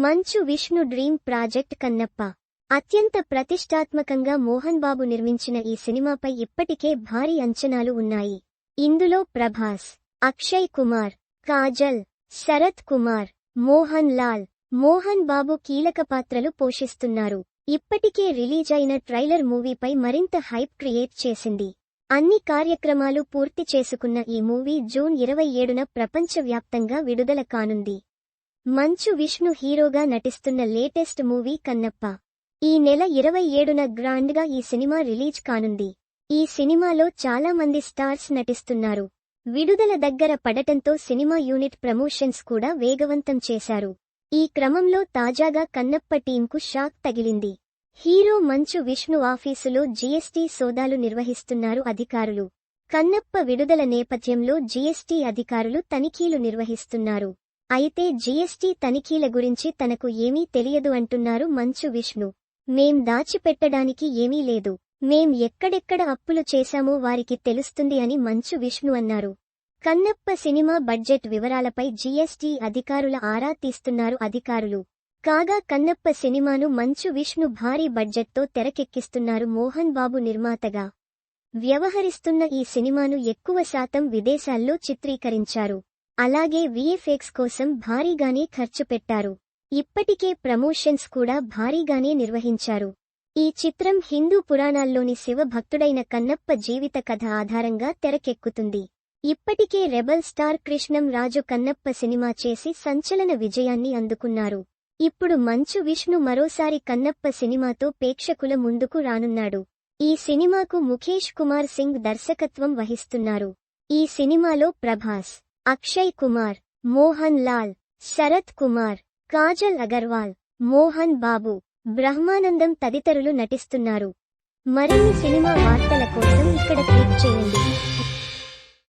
Manchu Vishnu dream project Kannappa. అత్యంత ప్రతిష్టాత్మకంగా మోహన్ బాబు నిర్మించిన ఈ సినిమాపై ఇప్పటికే భారీ అంచనాలు ఉన్నాయి. ఇందులో ప్రభాస్ అక్షయ్ కుమార్ కాజల్ శరత్ కుమార్ మోహన్ లాల్ మోహన్ బాబు కీలక పాత్రలు పోషిస్తున్నారు. ఇప్పటికే రిలీజ్ అయిన ట్రైలర్ మూవీపై మరింత హైప్ క్రియేట్ చేసింది. అన్ని కార్యక్రమాలు పూర్తి చేసుకున్న ఈ మూవీ జూన్ ఇరవై ఏడున ప్రపంచవ్యాప్తంగా విడుదల కానుంది. మంచు విష్ణు హీరోగా నటిస్తున్న లేటెస్ట్ మూవీ కన్నప్ప. ఈ నెల ఇరవై ఏడున గ్రాండ్గా ఈ సినిమా రిలీజ్ కానుంది. ఈ సినిమాలో చాలా మంది స్టార్స్ నటిస్తున్నారు. విడుదల దగ్గర పడటంతో సినిమా యూనిట్ ప్రమోషన్స్ కూడా వేగవంతం చేశారు. ఈ క్రమంలో తాజాగా కన్నప్ప టీంకు షాక్ తగిలింది. హీరో మంచు విష్ణు ఆఫీసులో జీఎస్టీ సోదాలు నిర్వహిస్తున్నారు అధికారులు. కన్నప్ప విడుదల నేపథ్యంలో జీఎస్టీ అధికారులు తనిఖీలు నిర్వహిస్తున్నారు. అయితే జీఎస్టీ తనిఖీల గురించి తనకు ఏమీ తెలియదు అంటున్నారు మంచు విష్ణు. మేం దాచిపెట్టడానికి ఏమీ లేదు. మేం ఎక్కడెక్కడ అప్పులు చేశామో వారికి తెలుస్తుంది అని మంచు విష్ణు అన్నారు. కన్నప్ప సినిమా బడ్జెట్ వివరాలపై జీఎస్టీ అధికారుల ఆరా తీస్తున్నారు అధికారులు. కాగా కన్నప్ప సినిమాను మంచు విష్ణు భారీ బడ్జెట్తో తెరకెక్కిస్తున్నారు మోహన్ బాబు నిర్మాతగా. వ్యవహరిస్తున్న ఈ సినిమాను ఎక్కువ శాతం విదేశాల్లో చిత్రీకరించారు. అలాగే విఎఫ్ఎక్స్ కోసం భారీగానే ఖర్చు పెట్టారు. ఇప్పటికే ప్రమోషన్స్ కూడా భారీగానే నిర్వహించారు. ఈ చిత్రం హిందూ పురాణాల్లోని శివ భక్తుడైన కన్నప్ప జీవిత కథ ఆధారంగా తెరకెక్కుతుంది. ఇప్పటికే rebel star Krishnam Raju Kannappa cinema చేసి సంచలన విజయాన్ని అందుకున్నారు. ఇప్పుడు మంచు విష్ణు మరోసారి కన్నప్ప సినిమాతో ప్రేక్షకుల ముందుకు రానున్నాడు. ఈ సినిమాకు ముఖేష్ కుమార్ సింగ్ దర్శకత్వం వహిస్తున్నారు. ఈ సినిమాలో ప్రభాస్ అక్షయ్ కుమార్ మోహన్ లాల్ శరత్ కుమార్ కాజల్ అగర్వాల్ మోహన్ బాబు బ్రహ్మానందం తదితరులు నటిస్తున్నారు. మరిన్ని సినిమా వార్తల కోసం ఇక్కడ క్లిక్ చేయండి.